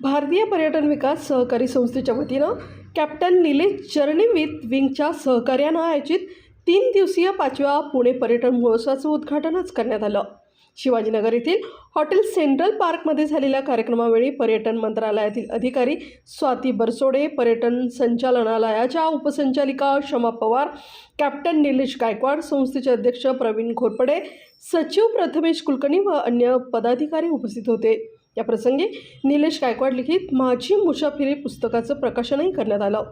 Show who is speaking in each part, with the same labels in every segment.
Speaker 1: भारतीय पर्यटन विकास सहकारी संस्थेच्या वतीनं कॅप्टन निलेश चरणीवित विंगच्या सहकार्यानं आयोजित तीन दिवसीय पाचव्या पुणे पर्यटन महोत्सवाचं उद्घाटन आज करण्यात आलं. शिवाजीनगर येथील हॉटेल सेंट्रल पार्कमध्ये झालेल्या कार्यक्रमावेळी पर्यटन मंत्रालयातील अधिकारी स्वाती बरसोडे पर्यटन संचालनालयाच्या उपसंचालिका शमा पवार कॅप्टन निलेश गायकवाड संस्थेचे अध्यक्ष प्रवीण घोरपडे सचिव प्रथमेश कुलकर्णी व अन्य पदाधिकारी उपस्थित होते. या प्रसंगी निलेश गायकवाड लिखित माझी मुसाफिरी पुस्तकाचं प्रकाशनही करण्यात आलं.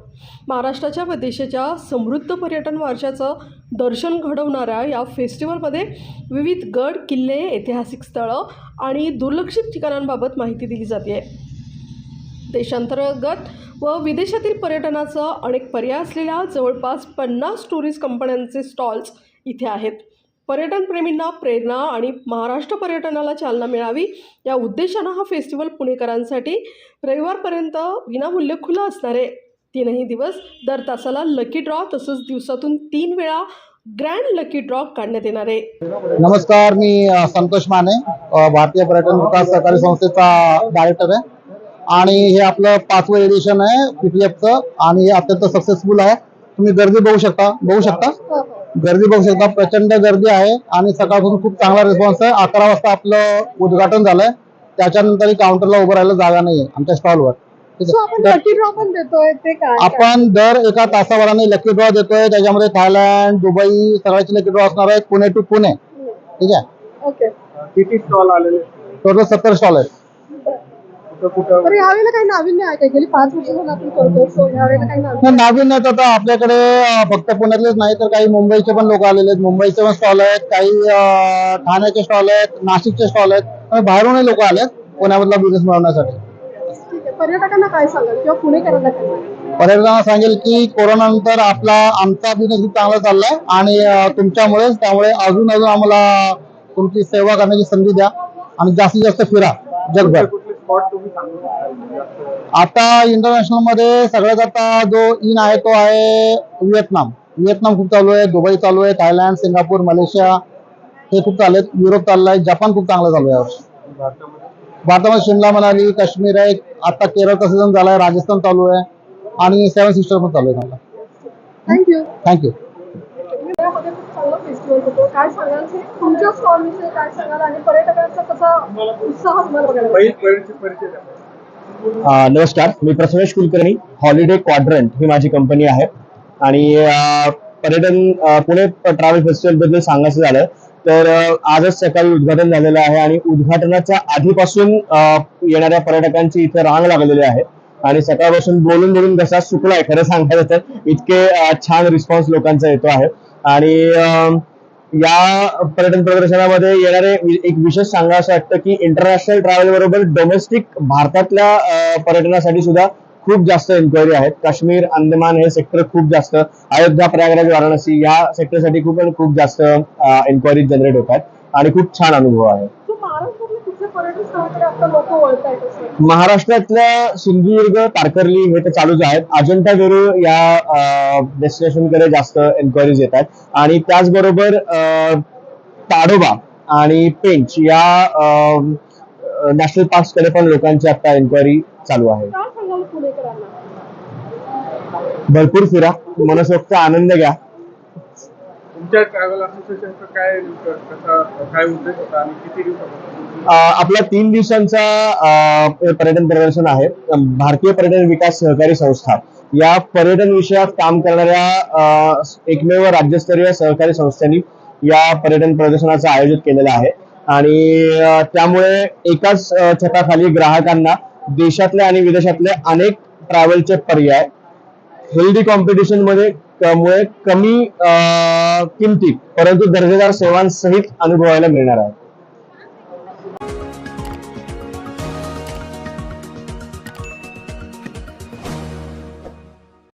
Speaker 1: महाराष्ट्राच्या व देशाच्या समृद्ध पर्यटन वारशाचं दर्शन घडवणाऱ्या या फेस्टिवलमध्ये विविध गड किल्ले ऐतिहासिक स्थळं आणि दुर्लक्षित ठिकाणांबाबत माहिती दिली जाते. देशांतर्गत व विदेशातील पर्यटनाचं अनेक पर्याय असलेल्या जवळपास पन्नास टुरिस्ट कंपन्यांचे स्टॉल्स इथे आहेत. पर्यटनप्रेमींना प्रेरणा आणि महाराष्ट्र पर्यटनाला चालना मिळावी या उद्देशानं हा फेस्टिवल पुणेकरांसाठी रविवारपर्यंत विनामूल्य खुला असणार आहे. तीनही दिवस दर तासाला लकी ड्रॉ तसंच दिवसातून तीन वेळा ग्रँड लकी ड्रॉ काढण्यात येणार आहे.
Speaker 2: नमस्कार मी संतोष माने भारतीय पर्यटन विकास सहकारी संस्थेचा डायरेक्टर आहे. आणि हे आपलं पाचवं एडिशन आहे पीटीएफचं आणि हे अत्यंत सक्सेसफुल आहे. तुम्ही गर्दी बघू शकता बघू शकता. गर्दी बघू शकता प्रचंड गर्दी आहे आणि सकाळपासून खूप चांगला रिस्पॉन्स आहे. अकरा वाजता आपलं उद्घाटन झालंय. त्याच्यानंतर काउंटरला उभं राहायला जागा नाहीये आमच्या स्टॉलवर
Speaker 3: आपण
Speaker 2: आहे. तर
Speaker 3: लकी ड्रॉ पण देतोय ते काय
Speaker 2: आपण दर एका तासाभराने लकी ड्रॉ देतोय. त्याच्यामध्ये थायलंड दुबई सगळ्याचे लकी ड्रॉ असणार आहेत. पुणे टू पुणे. ठीक आहे.
Speaker 3: ओके.
Speaker 4: किती स्टॉल आलेले?
Speaker 2: टोटल सत्तर स्टॉल आहेत.
Speaker 3: तर यावेळेला काही नाविन्य आहे का? गेली पाच वर्ष झालं आपण करतो सो यावेळेला काही नाविन्य
Speaker 2: आता आपल्याकडे फक्त पुण्यातलेच नाही तर काही मुंबईचे पण लोक आलेले आहेत. मुंबईचे पण स्टॉल आहेत काही अं, ठाण्याचे स्टॉल आहेत नाशिकचे स्टॉल आहेत आणि बाहेरूनही लोक आलेत पुण्यामधला बिझनेस मिळवण्यासाठी.
Speaker 3: ठीक आहे. पर्यटकांना काय सांगाल? किंवा पुणेकरांना काय सांगाल?
Speaker 2: पर्यटकांना सांगेल की कोरोना नंतर आपला आमचा बिझनेस खूप चांगला चाललाय आणि अं, तुमच्यामुळेच त्यामुळे अजून अजून आम्हाला तुमची सेवा करण्याची संधी द्या आणि जास्तीत जास्त फिरा जगभर.
Speaker 4: स्पॉट तुम्ही सांगू
Speaker 2: आता इंटरनॅशनलमध्ये सगळ्यात आता जो इन आहे तो आहे व्हिएतनाम. व्हिएतनाम खूप चालू आहे दुबई चालू आहे थायलंड सिंगापूर मलेशिया हे खूप चालू आहेत. युरोप चाललं आहे जपान खूप चांगलं चालू आहे
Speaker 4: भारतामध्ये?
Speaker 2: शिमला मनाली काश्मीर आहे. आता केरळचा सीझन झाला आहे राजस्थान चालू आहे. आणि सेवन सिस्टर पण चालू आहे चांगला
Speaker 3: थँक्यू
Speaker 2: थँक्यू
Speaker 3: चांगला फेस्टिवल होतो. काय सांगाल? की तुमच्या स्टॉल विषयी काय सांगाल? आणि पर्यटकांचा कसा उत्साह तुम्हाला बघायला
Speaker 4: पहिली
Speaker 3: मिळतो?
Speaker 4: पहिलीची परिचय द्या.
Speaker 5: अ, नमस्कार. मी प्रथमेश कुलकर्णी. हॉलिडे क्वाड्रंट ही माझी कंपनी आहे. आणि पर्यटन पुणे ट्रॅव्हल फेस्टिवलबद्दल सांगायचं झालं तर आजच सकाळी उद्घाटन झालेलं आहे आणि उद्घाटनाच्या आधीपासून येणाऱ्या पर्यटकांची इथे रांग लागलेली आहे. आणि सकाळपासून बोलून बोलून कसा सुकलाय खरं सांगायचं तर इतके छान रिस्पॉन्स लोकांचा येतो आहे. आणि या पर्यटन प्रदर्शनामध्ये येणारे एक विशेष सांगा असं वाटतं की इंटरनॅशनल ट्रॅव्हल बरोबर डोमेस्टिक भारतातल्या पर्यटनासाठी सुद्धा खूप जास्त एन्क्वायरी आहेत. काश्मीर अंदमान हे सेक्टर खूप जास्त अयोध्या प्रयागराज वाराणसी या सेक्टरसाठी खूप खूप जास्त एन्क्वायरी जनरेट होत आहेत. आणि खूप छान अनुभव आहे
Speaker 3: सो महाराष्ट्रातले कुठले पर्यटन स्थळाकडे आता लोक वळतायत असं
Speaker 5: महाराष्ट्रातल्या सिंधुदुर्ग तारकर्ली हे तर चालूच आहेत. अजंठा वेरूळ या डेस्टिनेशनकडे जास्त एन्क्वायरीज येत आहेत. आणि त्याचबरोबर ताडोबा आणि पेंच या नॅशनल पार्ककडे पण लोकांची आता एन्क्वायरी चालू आहे. भरपूर फिरा. मनसोक्त आनंद घ्या.
Speaker 4: तुमच्या ट्रॅव्हल असोसिएशनचं काय काय उद्देश होता आणि किती दिवसापासून?
Speaker 5: आपला तीन दिवसांचा पर्यटन प्रदर्शन आहे. भारतीय पर्यटन विकास सहकारी संस्था. या पर्यटन विषयात काम करणाऱ्या एकमेव राज्यस्तरीय सहकारी संस्थेनी या पर्यटन प्रदर्शनाचं आयोजित केलेलं आहे. आणि त्यामुळे एकाच छताखाली ग्राहकांना देशातल्या आणि विदेशातले अनेक ट्रॅव्हलचे पर्याय हेल्दी कॉम्पिटिशनमध्ये त्यामुळे कमी किमतीत परंतु दर्जेदार सेवांसहित अनुभवायला मिळणार आहे